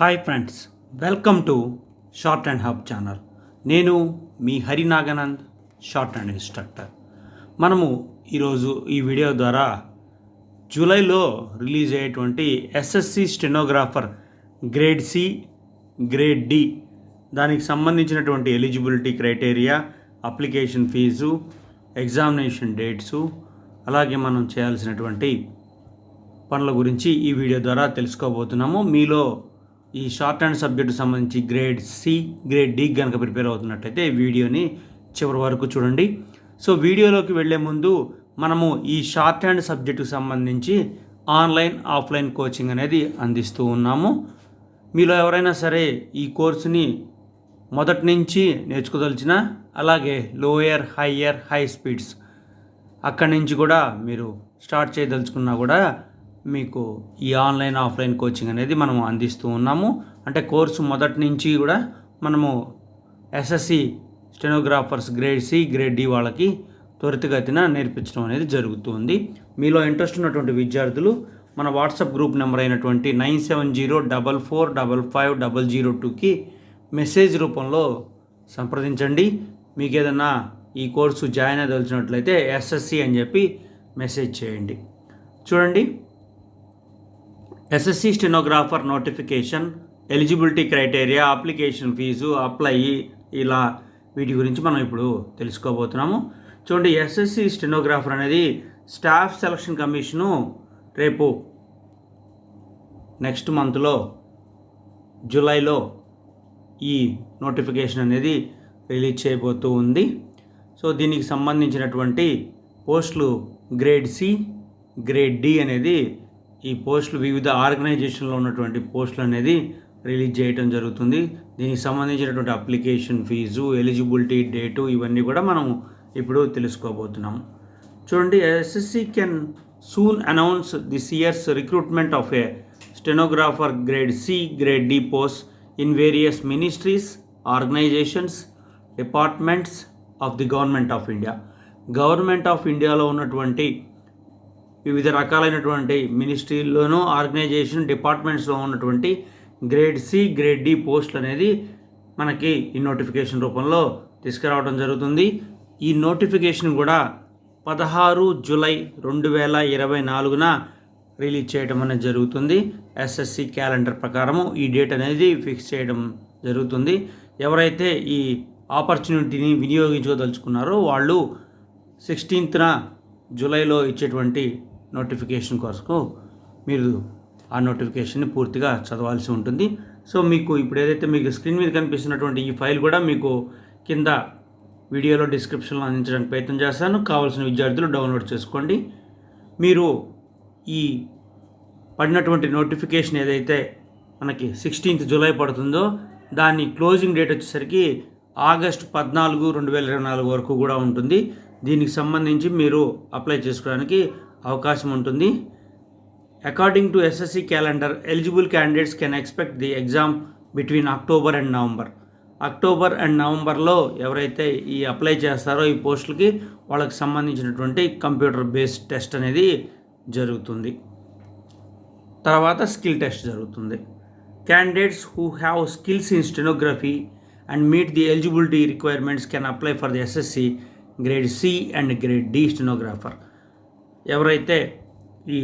Hi friends welcome to shorthand hub channel. నేను మీ Hari Naganand shorthand instructor. మనము ఈరోజు ఈ వీడియో ద్వారా జూలైలో రిలీజ్ అయ్యేటువంటి SSC stenographer grade C grade D దానికి సంబంధించినటువంటి eligibility criteria application fee examination dates అలాగే మనం చేయాల్సినటువంటి పనుల గురించి ఈ వీడియో ద్వారా తెలుసుకోబోతున్నాము. మీలో ఈ షార్ట్ హ్యాండ్ సబ్జెక్టు సంబంధించి గ్రేడ్ సి గ్రేడ్ డి కనుక ప్రిపేర్ అవుతున్నట్టయితే వీడియోని చివరి వరకు చూడండి. సో వీడియోలోకి వెళ్ళే ముందు మనము ఈ షార్ట్ హ్యాండ్ సబ్జెక్టుకు సంబంధించి ఆన్లైన్ ఆఫ్లైన్ కోచింగ్ అనేది అందిస్తూ ఉన్నాము. మీలో ఎవరైనా సరే ఈ కోర్సుని మొదటి నుంచి నేర్చుకోదలిచిన అలాగే లోయర్ హయ్యర్ హై స్పీడ్స్ అక్కడి నుంచి కూడా మీరు స్టార్ట్ చేయదలుచుకున్నా కూడా మీకు ఈ ఆన్లైన్ ఆఫ్లైన్ కోచింగ్ అనేది మనము అందిస్తూ ఉన్నాము. అంటే కోర్సు మొదటి నుంచి కూడా మనము SSC stenographers grade C grade D వాళ్ళకి త్వరితగతిన నేర్పించడం అనేది జరుగుతుంది. మీలో ఇంట్రెస్ట్ ఉన్నటువంటి విద్యార్థులు మన వాట్సాప్ గ్రూప్ నెంబర్ అయినటువంటి nine seven zero double four double five double zero టూకి మెసేజ్ రూపంలో సంప్రదించండి. మీకు ఏదైనా ఈ కోర్సు జాయిన్ అయ్యదలిచినట్లయితే ఎస్ఎస్సి అని చెప్పి మెసేజ్ చేయండి. చూడండి. SSC stenographer notification eligibility criteria application fee apply ఇలా వీటి గురించి మనం ఇప్పుడు తెలుసుకోబోతున్నాము. చూడండి ఎస్ఎస్సి స్టెనోగ్రాఫర్ అనేది స్టాఫ్ సెలక్షన్ కమిషను రేపు నెక్స్ట్ మంత్లో జూలైలో ఈ నోటిఫికేషన్ అనేది రిలీజ్ చేయబోతూ ఉంది. సో దీనికి సంబంధించినటువంటి పోస్టులు గ్రేడ్ సి గ్రేడ్ డి అనేది ఈ పోస్టులు వివిధ ఆర్గనైజేషన్లో ఉన్నటువంటి పోస్టులు అనేది రిలీజ్ చేయడం జరుగుతుంది. దీనికి సంబంధించినటువంటి అప్లికేషన్ ఫీజు ఎలిజిబిలిటీ డేటు ఇవన్నీ కూడా మనం ఇప్పుడు తెలుసుకోబోతున్నాం. చూడండి SSC can soon announce this year's recruitment of a stenographer grade C grade D post in various ministries organisations departments of the government of India. Government of ఇండియాలో ఉన్నటువంటి వివిధ రకాలైనటువంటి మినిస్ట్రీల్లోనూ ఆర్గనైజేషన్ డిపార్ట్మెంట్స్లో ఉన్నటువంటి గ్రేడ్ సి గ్రేడ్ డి పోస్టులు అనేది మనకి ఈ notification రూపంలో తీసుకురావడం జరుగుతుంది. ఈ నోటిఫికేషన్ కూడా పదహారు జూలై రెండు వేల ఇరవై నాలుగున రిలీజ్ చేయడం అనేది జరుగుతుంది. ఎస్ఎస్సి క్యాలెండర్ ప్రకారము ఈ డేట్ అనేది ఫిక్స్ చేయడం జరుగుతుంది. ఎవరైతే ఈ ఆపర్చునిటీని వినియోగించుకోదలుచుకున్నారో వాళ్ళు సిక్స్టీన్త్న జూలైలో ఇచ్చేటువంటి నోటిఫికేషన్ కొరకు మీరు ఆ నోటిఫికేషన్ని పూర్తిగా చదవాల్సి ఉంటుంది. సో మీకు ఇప్పుడు ఏదైతే మీకు స్క్రీన్ మీద కనిపిస్తున్నటువంటి ఈ ఫైల్ కూడా మీకు కింద వీడియోలో డిస్క్రిప్షన్లో అందించడానికి ప్రయత్నం చేస్తాను. కావాల్సిన విద్యార్థులు డౌన్లోడ్ చేసుకోండి. మీరు ఈ పడినటువంటి నోటిఫికేషన్ ఏదైతే మనకి సిక్స్టీన్త్ జూలై పడుతుందో దాని క్లోజింగ్ డేట్ వచ్చేసరికి ఆగస్ట్ పద్నాలుగు రెండు వేల ఇరవై నాలుగు వరకు కూడా ఉంటుంది. దీనికి సంబంధించి మీరు అప్లై చేసుకోవడానికి అవకాశం ఉంటుంది according to SSC calendar eligible candidates can expect the exam between October and November October and నవంబర్లో ఎవరైతే ఈ అప్లై చేస్తారో ఈ పోస్టులకి వాళ్ళకి సంబంధించినటువంటి కంప్యూటర్ బేస్డ్ టెస్ట్ అనేది జరుగుతుంది. తర్వాత స్కిల్ టెస్ట్ జరుగుతుంది. Candidates who have skills in stenography and meet the eligibility requirements can apply for the SSC grade C and grade D stenographer ఎవరైతే ఈ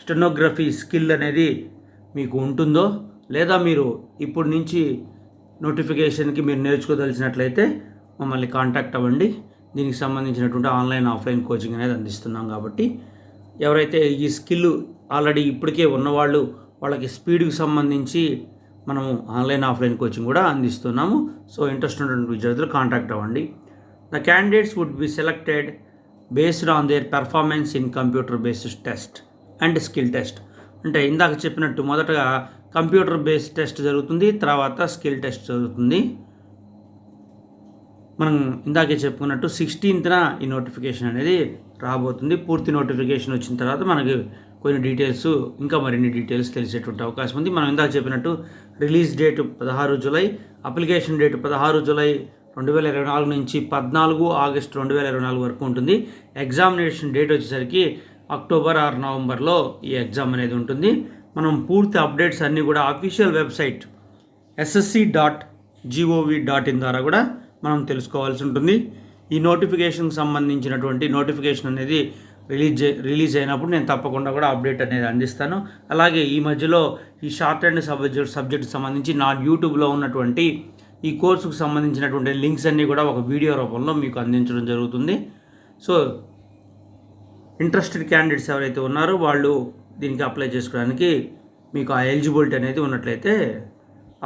స్టెనోగ్రఫీ స్కిల్ అనేది మీకు ఉంటుందో లేదా మీరు ఇప్పటి నుంచి నోటిఫికేషన్కి మీరు నేర్చుకోదలిచినట్లయితే మమ్మల్ని కాంటాక్ట్ అవ్వండి. దీనికి సంబంధించినటువంటి ఆన్లైన్ ఆఫ్లైన్ కోచింగ్ అనేది అందిస్తున్నాం కాబట్టి ఎవరైతే ఈ స్కిల్ ఆల్రెడీ ఇప్పటికే ఉన్నవాళ్ళు వాళ్ళకి స్పీడ్కి సంబంధించి మనము ఆన్లైన్ ఆఫ్లైన్ కోచింగ్ కూడా అందిస్తున్నాము. సో ఇంట్రెస్ట్ ఉన్నటువంటి విద్యార్థులు కాంటాక్ట్ అవ్వండి. The candidates would be selected based on their performance in computer based test and skill test అంటే ఇందాక చెప్పినట్టు మొదటగా కంప్యూటర్ బేస్డ్ టెస్ట్ జరుగుతుంది తర్వాత స్కిల్ టెస్ట్ జరుగుతుంది. మనం ఇందాకే చెప్పుకున్నట్టు సిక్స్టీన్త్న ఈ నోటిఫికేషన్ అనేది రాబోతుంది. పూర్తి నోటిఫికేషన్ వచ్చిన తర్వాత మనకి కొన్ని డీటెయిల్స్ ఇంకా మరిన్ని డీటెయిల్స్ తెలిసేటువంటి అవకాశం ఉంది. మనం ఇందాక చెప్పినట్టు రిలీజ్ డేట్ పదహారు జూలై అప్లికేషన్ డేట్ పదహారు జూలై రెండు వేల ఇరవై నాలుగు నుంచి పద్నాలుగు ఆగస్ట్ రెండు వేల ఇరవై నాలుగు వరకు ఉంటుంది. ఎగ్జామినేషన్ డేట్ వచ్చేసరికి అక్టోబర్ ఆరు నవంబర్లో ఈ ఎగ్జామ్ అనేది ఉంటుంది. మనం పూర్తి అప్డేట్స్ అన్నీ కూడా official website SSC dot G O V dot in ద్వారా కూడా మనం తెలుసుకోవాల్సి ఉంటుంది. ఈ నోటిఫికేషన్కి సంబంధించినటువంటి నోటిఫికేషన్ అనేది రిలీజ్ రిలీజ్ అయినప్పుడు నేను తప్పకుండా కూడా అప్డేట్ అనేది అందిస్తాను. అలాగే ఈ మధ్యలో ఈ షార్ట్ అండ్ సబ్జెక్ట్ సబ్జెక్ట్ సంబంధించి నా యూట్యూబ్లో ఉన్నటువంటి ఈ కోర్సుకు సంబంధించినటువంటి లింక్స్ అన్నీ కూడా ఒక వీడియో రూపంలో మీకు అందించడం జరుగుతుంది. సో ఇంట్రెస్టెడ్ క్యాండిడేట్స్ ఎవరైతే ఉన్నారో వాళ్ళు దీనికి అప్లై చేసుకోవడానికి మీకు ఆ ఎలిజిబిలిటీ అనేది ఉన్నట్లయితే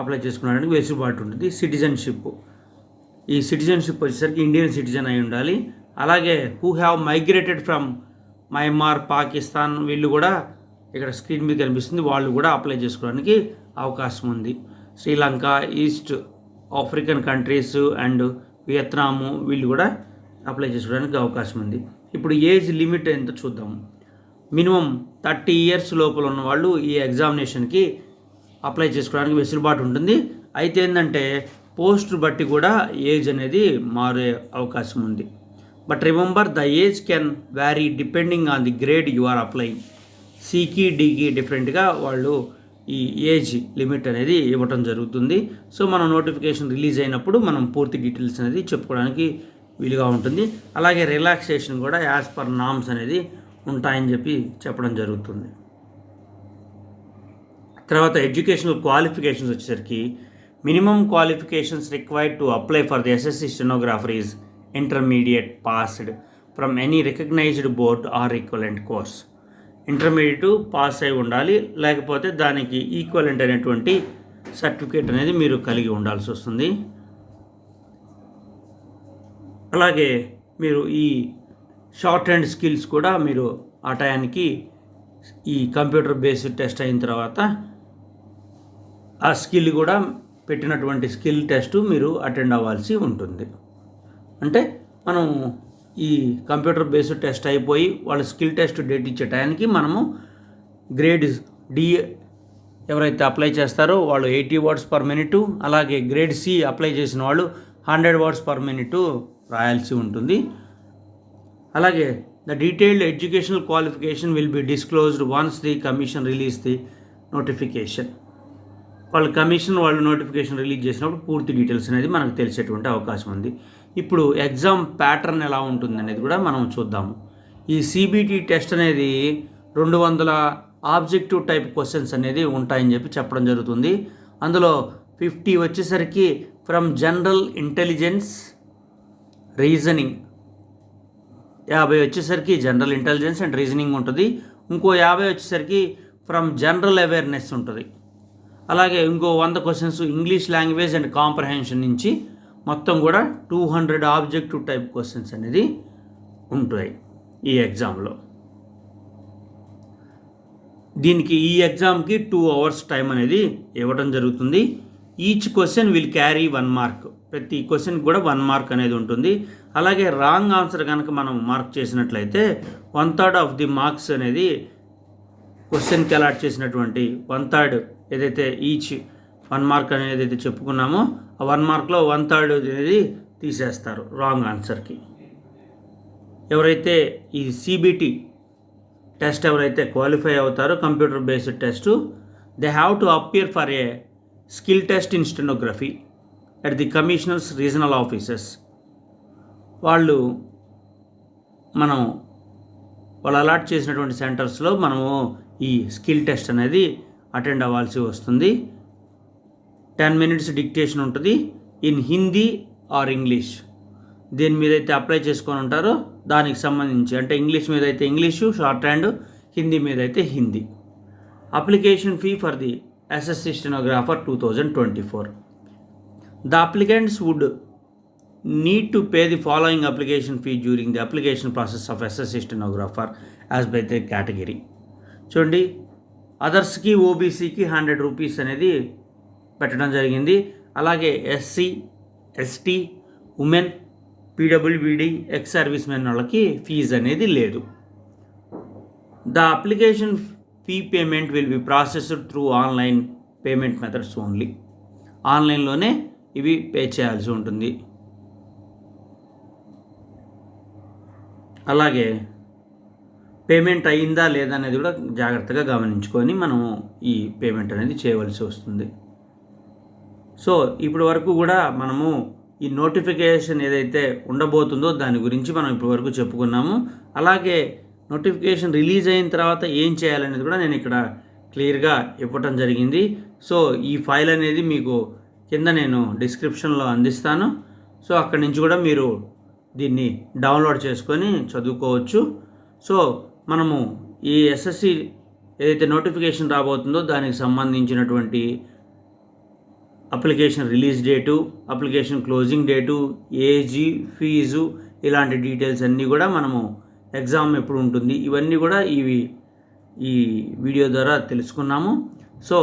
అప్లై చేసుకోవడానికి వెసులుబాటు ఉంటుంది. సిటిజన్షిప్. ఈ సిటిజన్షిప్ వచ్చేసరికి ఇండియన్ సిటిజన్ అయి ఉండాలి. అలాగే who have migrated from Myanmar Pakistan వీళ్ళు కూడా ఇక్కడ స్క్రీన్ మీద కనిపిస్తుంది. వాళ్ళు కూడా అప్లై చేసుకోవడానికి అవకాశం ఉంది. Sri Lanka East African countries and Vietnam వీళ్ళు కూడా అప్లై చేసుకోవడానికి అవకాశం ఉంది. ఇప్పుడు ఏజ్ లిమిట్ ఎంత చూద్దాం. మినిమం థర్టీ ఇయర్స్ లోపల ఉన్న వాళ్ళు ఈ ఎగ్జామినేషన్కి అప్లై చేసుకోవడానికి వెసులుబాటు ఉంటుంది. అయితే ఏంటంటే పోస్ట్ బట్టి కూడా ఏజ్ అనేది మారే అవకాశం ఉంది. But remember the age can vary depending on the grade you are apply సికి డికి డిఫరెంట్గా వాళ్ళు ఈ ఏజ్ లిమిట్ అనేది ఇవ్వటం జరుగుతుంది. సో మనం నోటిఫికేషన్ రిలీజ్ అయినప్పుడు మనం పూర్తి డీటెయిల్స్ అనేది చెప్పుకోవడానికి వీలుగా ఉంటుంది. అలాగే రిలాక్సేషన్ కూడా యాజ్ పర్ నామ్స్ అనేది ఉంటాయని చెప్పి చెప్పడం జరుగుతుంది. తర్వాత ఎడ్యుకేషనల్ క్వాలిఫికేషన్స్ వచ్చేసరికి minimum qualifications required to apply for the SSC stenographer is intermediate passed from any recognised board or equivalent course. Intermediate pass అయి ఉండాలి లేకపోతే దానికి ఈక్వలెంట్ అనేటువంటి సర్టిఫికేట్ అనేది మీరు కలిగి ఉండాల్సి వస్తుంది. అలాగే మీరు ఈ షార్ట్ హ్యాండ్ స్కిల్స్ కూడా మీరు ఆ టయానికి ఈ కంప్యూటర్ బేస్డ్ టెస్ట్ అయిన తర్వాత ఆ స్కిల్ కూడా పెట్టినటువంటి స్కిల్ టెస్ట్ మీరు అటెండ్ అవ్వాల్సి ఉంటుంది. అంటే మనం ఈ కంప్యూటర్ బేస్డ్ టెస్ట్ అయిపోయి వాళ్ళ స్కిల్ టెస్ట్ డేట్ ఇచ్చే టయానికి మనము గ్రేడ్ డి ఎవరైతే అప్లై చేస్తారో వాళ్ళు ఎయిటీ వర్డ్స్ పర్ మినిట్ అలాగే గ్రేడ్ సి అప్లై చేసిన వాళ్ళు హండ్రెడ్ వర్డ్స్ పర్ మినిట్ రాయాల్సి ఉంటుంది. అలాగే the detailed educational qualification will be disclosed once the commission release the notification. వాళ్ళ కమిషన్ వాళ్ళు నోటిఫికేషన్ రిలీజ్ చేసినప్పుడు పూర్తి డీటెయిల్స్ అనేది మనకు తెలిసేటువంటి అవకాశం ఉంది. ఇప్పుడు ఎగ్జామ్ ప్యాటర్న్ ఎలా ఉంటుంది అనేది కూడా మనం చూద్దాము. ఈ సిబిటి టెస్ట్ అనేది రెండు వందల ఆబ్జెక్టివ్ టైప్ క్వశ్చన్స్ అనేది ఉంటాయని చెప్పి చెప్పడం జరుగుతుంది. అందులో ఫిఫ్టీ వచ్చేసరికి ఫ్రమ్ జనరల్ ఇంటెలిజెన్స్ రీజనింగ్. యాభై వచ్చేసరికి జనరల్ ఇంటెలిజెన్స్ అండ్ రీజనింగ్ ఉంటుంది. ఇంకో యాభై వచ్చేసరికి ఫ్రమ్ జనరల్ అవేర్నెస్ ఉంటుంది. అలాగే ఇంకో వంద questions English language and comprehension నుంచి మొత్తం కూడా two hundred objective type questions అనేది ఉంటాయి ఈ ఎగ్జామ్లో దీనికి ఈ ఎగ్జామ్కి టూ అవర్స్ టైం అనేది ఇవ్వడం జరుగుతుంది. Each question will carry one mark ప్రతి క్వశ్చన్ కూడా వన్ మార్క్ అనేది ఉంటుంది. అలాగే రాంగ్ ఆన్సర్ కనుక మనం మార్క్ చేసినట్లయితే one third of the marks అనేది క్వశ్చన్కి అలాట్ చేసినటువంటి వన్ థర్డ్ ఏదైతే ఈచ్ వన్ మార్క్ అనేది అయితే చెప్పుకున్నామో ఆ వన్ మార్క్లో వన్ థర్డ్ అనేది తీసేస్తారు రాంగ్ ఆన్సర్కి. ఎవరైతే ఈ సిబిటి టెస్ట్ ఎవరైతే క్వాలిఫై అవుతారో computer based test they have to appear for a skill test in stenography at the commissioner's regional offices. వాళ్ళు మనం వాళ్ళు అలాట్ చేసినటువంటి సెంటర్స్లో మనము ఈ స్కిల్ టెస్ట్ అనేది అటెండ్ అవ్వాల్సి వస్తుంది. టెన్ మినిట్స్ డిక్టేషన్ ఉంటుంది ఇన్ హిందీ ఆర్ ఇంగ్లీష్. దీని మీద అయితే అప్లై చేసుకొని ఉంటారో దానికి సంబంధించి అంటే ఇంగ్లీష్ మీద అయితే ఇంగ్లీషు షార్ట్ హ్యాండ్ హిందీ మీద అయితే Hindi. Application fee for the SSC stenographer two thousand twenty four the applicants would need to pay the following application fee during the application process of SSC stenographer as by the category చూడండి అదర్స్కి ఓబీసీకి hundred rupees అనేది పెట్టడం జరిగింది. అలాగే SC ST women PWBD ex servicemen వాళ్ళకి fee అనేది లేదు. The application fee payment will be processed through online payment methods only. ఆన్లైన్లోనే ఇవి పే చేయాల్సి ఉంటుంది. అలాగే పేమెంట్ అయిందా లేదా అనేది కూడా జాగ్రత్తగా గమనించుకొని మనము ఈ పేమెంట్ అనేది చేయవలసి వస్తుంది. సో ఇప్పటి వరకు కూడా మనము ఈ నోటిఫికేషన్ ఏదైతే ఉండబోతుందో దాని గురించి మనం ఇప్పటి వరకు చెప్పుకున్నాము. అలాగే నోటిఫికేషన్ రిలీజ్ అయిన తర్వాత ఏం చేయాలనేది కూడా నేను ఇక్కడ క్లియర్గా ఇవ్వటం జరిగింది. సో ఈ ఫైల్ అనేది మీకు కింద నేను డిస్క్రిప్షన్లో అందిస్తాను. సో అక్కడి నుంచి కూడా మీరు దీన్ని డౌన్లోడ్ చేసుకొని చదువుకోవచ్చు. సో మనము ఈ ఎస్ఎస్సి ఏదైతే నోటిఫికేషన్ రాబోతుందో దానికి సంబంధించినటువంటి application release date application closing date age fee ఇలాంటి డీటెయిల్స్ అన్నీ కూడా మనము ఎగ్జామ్ ఎప్పుడు ఉంటుంది. ఇవన్నీ కూడా ఇవి ఈ వీడియో ద్వారా తెలుసుకున్నాము. సో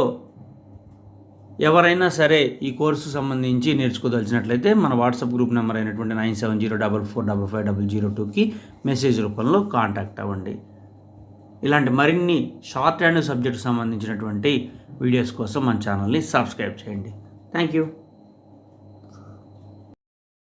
ఎవరైనా సరే ఈ కోర్సు సంబంధించి నేర్చుకోదలిచినట్లయితే మన వాట్సాప్ గ్రూప్ నెంబర్ అయినటువంటి nine seven zero double four double five double zero టూకి మెసేజ్ రూపంలో కాంటాక్ట్ అవ్వండి. ఇలాంటి మరిన్ని షార్ట్ హ్యాండ్ సబ్జెక్ట్ సంబంధించినటువంటి వీడియోస్ కోసం మన ఛానల్ని సబ్స్క్రైబ్ చేయండి. Thank you